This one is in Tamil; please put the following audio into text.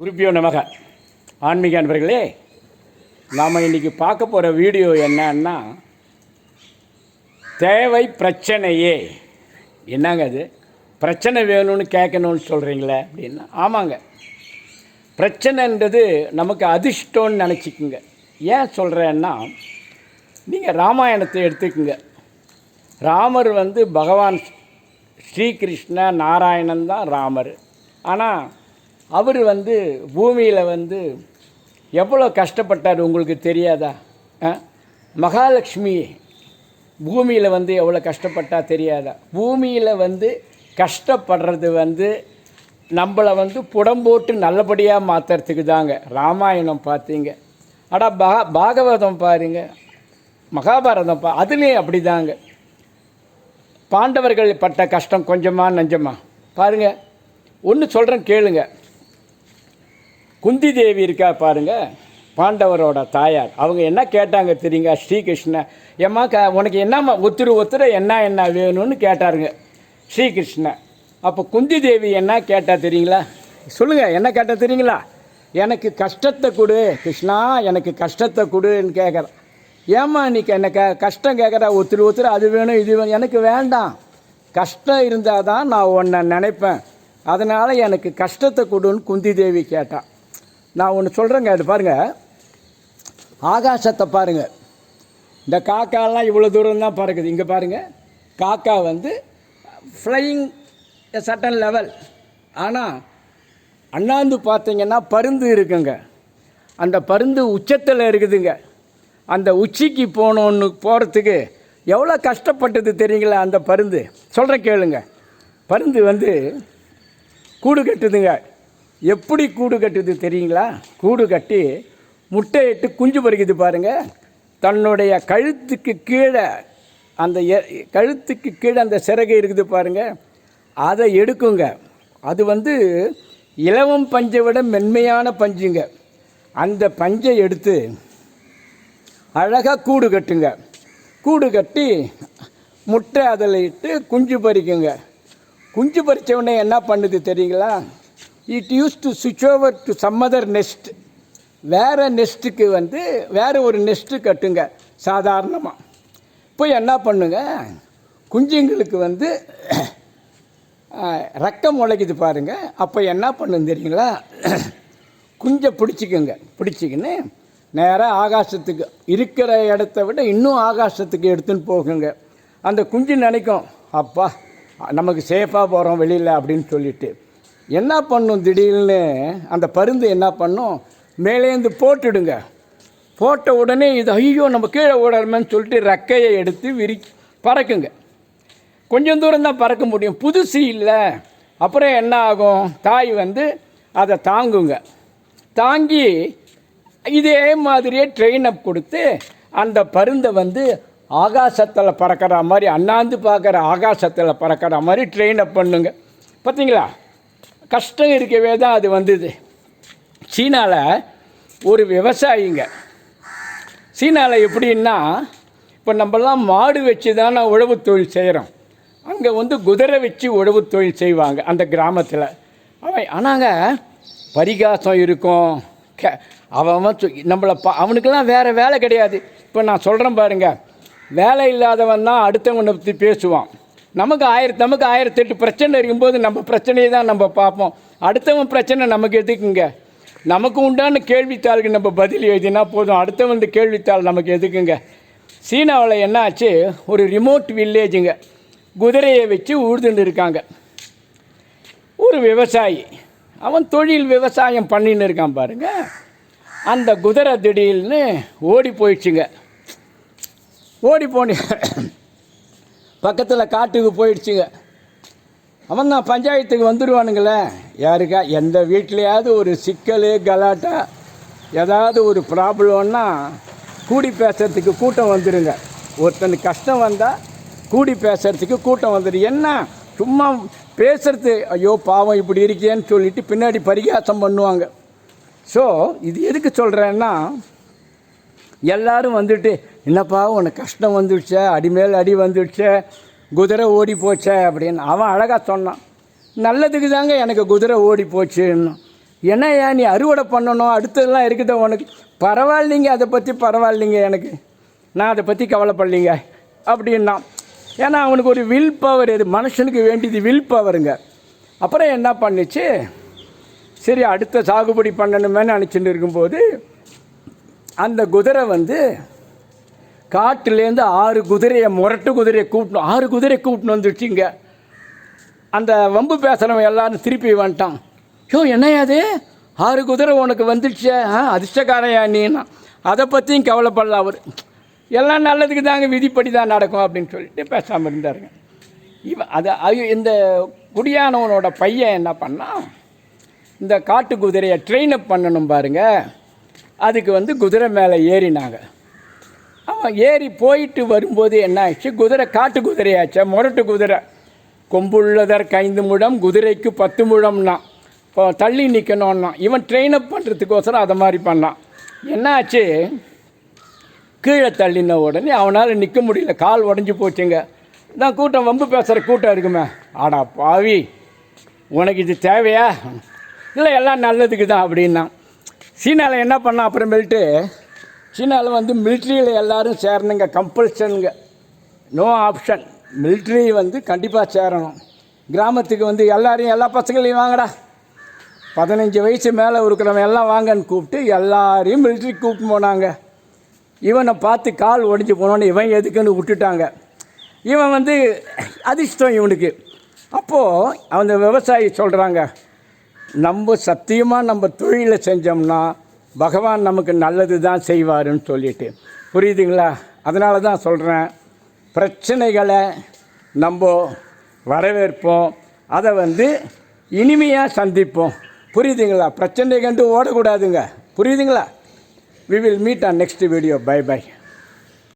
குருப்பியோ நமக. ஆன்மீக அன்பர்களே நாம் இன்றைக்கி பார்க்க போகிற வீடியோ என்னன்னா தேவை பிரச்சனையே. என்னங்க அது? பிரச்சனை வேணும்னு கேட்கணும்னு சொல்கிறீங்களே அப்படின்னா. ஆமாங்க. பிரச்சனைன்றது நமக்கு அதிர்ஷ்டம்னு நினச்சிக்குங்க. ஏன் சொல்கிறேன்னா நீங்கள் ராமாயணத்தை எடுத்துக்கோங்க. ராமர் வந்து பகவான் ஸ்ரீகிருஷ்ண நாராயணன் தான் ராமர். ஆனால் அவர் வந்து பூமியில் வந்து எவ்வளோ கஷ்டப்பட்டார் உங்களுக்கு தெரியாதா? ஆ? மகாலட்சுமி பூமியில் வந்து எவ்வளோ கஷ்டப்பட்டா தெரியாதா? பூமியில் வந்து கஷ்டப்படுறது வந்து நம்மளை வந்து புடம்போட்டு நல்லபடியாக மாற்றுறதுக்கு தாங்க. ராமாயணம் பார்த்தீங்க அடா பா பாகவதம் பாருங்க. மகாபாரதம் பா அதுலேயும் அப்படி தாங்க பாண்டவர்கள் பட்ட கஷ்டம் கொஞ்சமாக நஞ்சமா. பாருங்கள் ஒன்று சொல்கிறேன் கேளுங்கள் குந்தி தேவி இருக்கா பாருங்கள் பாண்டவரோட தாயார். அவங்க என்ன கேட்டாங்க தெரியுங்க ஸ்ரீகிருஷ்ண. ஏம்மா க உனக்கு என்னம்மா ஒத்துரு ஒத்துர என்ன என்ன வேணும்னு கேட்டாருங்க. ஸ்ரீகிருஷ்ண. அப்போ குந்தி தேவி என்ன கேட்டால் தெரியுங்களா? சொல்லுங்கள் என்ன கேட்டால் தெரியுங்களா? எனக்கு கஷ்டத்தை கொடு கிருஷ்ணா எனக்கு கஷ்டத்தை கொடுன்னு கேட்குறேன் ஏம்மா நீ எனக்கு கஷ்டம் கேட்குற ஒத்துரு ஒத்துரு அது வேணும் இது வேணும் எனக்கு வேண்டாம். கஷ்டம் இருந்தால் தான் நான் உன்னை நினைப்பேன். அதனால் எனக்கு கஷ்டத்தை கொடுன்னு குந்தி தேவி கேட்டான் நான் ஒன்று சொல்கிறேங்க அது பாருங்கள் ஆகாசத்தை பாருங்கள் இந்த காக்காலாம் இவ்வளோ தூரம் தான் பறக்குது. இங்கே பாருங்கள் காக்கா வந்து ஃப்ளையிங் சட்டன் லெவல் ஆனால் அண்ணாந்து பார்த்தீங்கன்னா பருந்து இருக்குங்க. அந்த பருந்து உச்சத்தில் இருக்குதுங்க. அந்த உச்சிக்கு போகணுன்னு போகிறதுக்கு எவ்வளோ கஷ்டப்பட்டது தெரியுங்களா அந்த பருந்து? சொல்கிறேன் கேளுங்க. பருந்து வந்து கூடு கட்டுதுங்க. எப்படி கூடு கட்டுது தெரியுங்களா? கூடு கட்டி முட்டையிட்டு குஞ்சு பொறிக்குது பாருங்க. தன்னுடைய கழுத்துக்கு கீழே அந்த எ- கழுத்துக்கு கீழே அந்த சிறகு இருக்குது பாருங்கள் அதை எடுக்குங்க. அது வந்து இலவம் பஞ்சை விட மென்மையான பஞ்சுங்க. அந்த பஞ்சை எடுத்து அழகாக கூடு கட்டுங்க. கூடு கட்டி முட்டை அதில் இட்டு குஞ்சு பறிக்குங்க. குஞ்சு பறிச்ச உடனே என்ன பண்ணுது தெரியுங்களா? It used to switch over to some other nest வேறு நெஸ்ட்டுக்கு வந்து வேறு ஒரு நெஸ்ட்டு கட்டுங்க சாதாரணமாக போய் என்ன பண்ணுங்க குஞ்சுங்களுக்கு வந்து ரக்கம் உழைக்குது பாருங்க. அப்போ என்ன பண்ணும் தெரியுங்களா? குஞ்சை பிடிச்சிக்குங்க. பிடிச்சிக்கின்னு நேராக ஆகாசத்துக்கு இருக்கிற இடத்த விட இன்னும் ஆகாசத்துக்கு எடுத்துன்னு போகுங்க. அந்த குஞ்சு நினைக்கும் அப்பா நமக்கு சேஃபாக போகிறோம் வெளியில் அப்படின்னு சொல்லிட்டு. என்ன பண்ணும் திடீர்னு அந்த பருந்து என்ன பண்ணும்? மேலேந்து போட்டுடுங்க. போட்ட உடனே இது ஐயோ நம்ம கீழே ஓடணுமேன்னு சொல்லிட்டு ரெக்கையை எடுத்து விரி பறக்குங்க. கொஞ்சம் தூரம் தான் பறக்க முடியும். புதுசு இல்லை. அப்புறம் என்ன ஆகும்? தாய் வந்து அதை தாங்குங்க. தாங்கி இதே மாதிரியே ட்ரெயின் அப் கொடுத்து அந்த பருந்தை வந்து ஆகாசத்தில் பறக்கிற மாதிரி அண்ணாந்து பார்க்குற ஆகாசத்தில் பறக்கிற மாதிரி ட்ரெயின் அப் பண்ணுங்க. பார்த்தீங்களா? கஷ்டம் இருக்கவே தான் அது வந்தது. சீனாவில் ஒரு விவசாயிங்க. சீனாவில் எப்படின்னா இப்போ நம்மலாம் மாடு வச்சு தானே உழவு தொழில் செய்கிறோம் அங்கே வந்து குதிரை வச்சு உழவு தொழில் செய்வாங்க அந்த கிராமத்தில். அவன் ஆனாங்க பரிகாசம் இருக்கும். க அவன் நம்மளை பா அவனுக்கெல்லாம் வேறு வேலை கிடையாது. இப்போ நான் சொல்கிறேன் பாருங்கள் வேலை இல்லாதவன் தான் அடுத்தவனை பற்றி பேசுவான். நமக்கு ஆயிரத்து நமக்கு ஆயிரத்தெட்டு பிரச்சனை இருக்கும்போது நம்ம பிரச்சனையை தான் நம்ம பார்ப்போம். அடுத்தவன் பிரச்சனை நமக்கு எதுக்குங்க? நமக்கு உண்டான கேள்வித்தாளுக்கு நம்ம பதில் எழுதினா போதும். அடுத்தவன் இந்த கேள்வித்தாள் நமக்கு எதுக்குங்க? சீனாவில் என்ன ஆச்சு? ஒரு ரிமோட் வில்லேஜுங்க குதிரையை வச்சு உழுதுன்னு இருக்காங்க. ஒரு விவசாயி. அவன் தொழில் விவசாயம் பண்ணின்னு இருக்கான் பாருங்க. அந்த குதிரை திடீர்னு ஓடி போயிடுச்சுங்க. ஓடி போனி பக்கத்தில் காட்டுக்கு போயிடுச்சுங்க. அவன் தான் பஞ்சாயத்துக்கு வந்துடுவானுங்களே யாருக்கா? எந்த வீட்லையாவது ஒரு சிக்கல் கலாட்டா ஏதாவது ஒரு ப்ராப்ளம்னா கூடி பேசுறதுக்கு கூட்டம் வந்துடுங்க ஒருத்தனுக்கு கஷ்டம் வந்தால் கூடி பேசுறதுக்கு கூட்டம் வந்துடும் என்ன? சும்மா பேசுறது ஐயோ பாவம் இப்படி இருக்கேன்னு சொல்லிட்டு பின்னாடி பரிகாசம் பண்ணுவாங்க. ஸோ இது எதுக்கு சொல்கிறேன்னா எல்லாரும் வந்துட்டு என்னப்பா உனக்கு கஷ்டம் வந்துடுச்சே அடி மேல் அடி வந்துடுச்சே குதிரை ஓடி போச்சே அப்படின்னு அவன் அழகாக சொன்னான். நல்லதுக்கு தாங்க எனக்கு குதிரை ஓடி போச்சுன்னு. என்னய்யா நீ அறுவடை பண்ணணும் அடுத்ததெல்லாம் இருக்குது உனக்கு பரவாயில்லைங்க அதை பற்றி பரவாயில்லைங்க எனக்கு. நான் அதை பற்றி கவலைப்படலைங்க அப்படின்னா ஏன்னா அவனுக்கு ஒரு வில் பவர் இது மனுஷனுக்கு வேண்டியது வில் பவருங்க அப்புறம் என்ன பண்ணுச்சு? சரி அடுத்த சாகுபடி பண்ணணுமே நினச்சிட்டு இருக்கும்போது அந்த குதிரை வந்து காட்டுலேருந்து ஆறு குதிரையை முரட்டு குதிரையை கூட்டணும் ஆறு குதிரையை கூப்பிட்டு வந்துடுச்சுங்க அந்த வம்பு பேசுகிறவன் எல்லாரும் திருப்பி வந்துட்டான். யோ என்னையா அது ஆறு குதிரை உனக்கு வந்துடுச்சே ஆ அதிர்ஷ்டக்காரையா நீனா? அதை பற்றியும் கவலைப்படல அவர். எல்லாம் நல்லதுக்கு தாங்க விதிப்படி தான் நடக்கும் அப்படின்னு சொல்லிட்டு பேசாமல் இருந்தாருங்க. இவன் அதை ஐயோ இந்த குடியானவனோட பையன் என்ன பண்ணான்? இந்த காட்டு குதிரையை ட்ரெயின் அப் பண்ணணும் பாருங்கள் அதுக்கு வந்து குதிரை மேலே ஏறினாங்க. அவன் ஏறி போயிட்டு வரும்போது என்ன ஆயிடுச்சு குதிரை காட்டு குதிரையாச்சா முரட்டு குதிரை. கொம்புள்ளதற்கு ஐந்து முழம் குதிரைக்கு பத்து முழம்னா இப்போ தள்ளி நிற்கணும்னா இவன் ட்ரெயின் அப் பண்ணுறதுக்கோசரம் அதை மாதிரி பண்ணான். என்னாச்சு? கீழே தள்ளின உடனே அவனால் நிற்க முடியல. கால் உடஞ்சி போச்சுங்க. தான் கூட்டம் வம்பு பேசுகிற கூட்டம் இருக்குமே. ஆடா பாவி. உனக்கு இது தேவையா? இல்லை எல்லாம் நல்லதுக்கு தான் அப்படின்னா. சீனாவில் என்ன பண்ணான் அப்புறமேல்ட்டு சீனாவில் வந்து மிலிட்ரியில் எல்லாரும் சேரணுங்க கம்பல்ஷனுங்க நோ ஆப்ஷன் மிலிட்ரி வந்து கண்டிப்பாக சேரணும். கிராமத்துக்கு வந்து எல்லாரையும் எல்லா பசங்களையும் வாங்கடா. பதினஞ்சு வயசு மேலே இருக்கிறவன் எல்லாம் வாங்கன்னு கூப்பிட்டு எல்லாரையும் மிலிட்ரி கூப்பிட்டு போனாங்க. இவனை பார்த்து கால் ஒடிஞ்சு போனோன்னு இவன் எதுக்குன்னு விட்டுட்டாங்க. இவன் வந்து அதிர்ஷ்டம் இவனுக்கு. அப்போது அந்த விவசாயி சொல்கிறாங்க நம்ம சத்தியமாக நம்ம தொழிலை செஞ்சோம்னா பகவான் நமக்கு நல்லது தான் செய்வாருன்னு சொல்லிட்டு. புரியுதுங்களா? அதனால தான் சொல்கிறேன் பிரச்சனைகளை நம்ம வரவேற்போம். அதை வந்து இனிமையாக சந்திப்போம். புரியுதுங்களா? பிரச்சனை கண்டு ஓடக்கூடாதுங்க. புரியுதுங்களா? We will meet on next video bye bye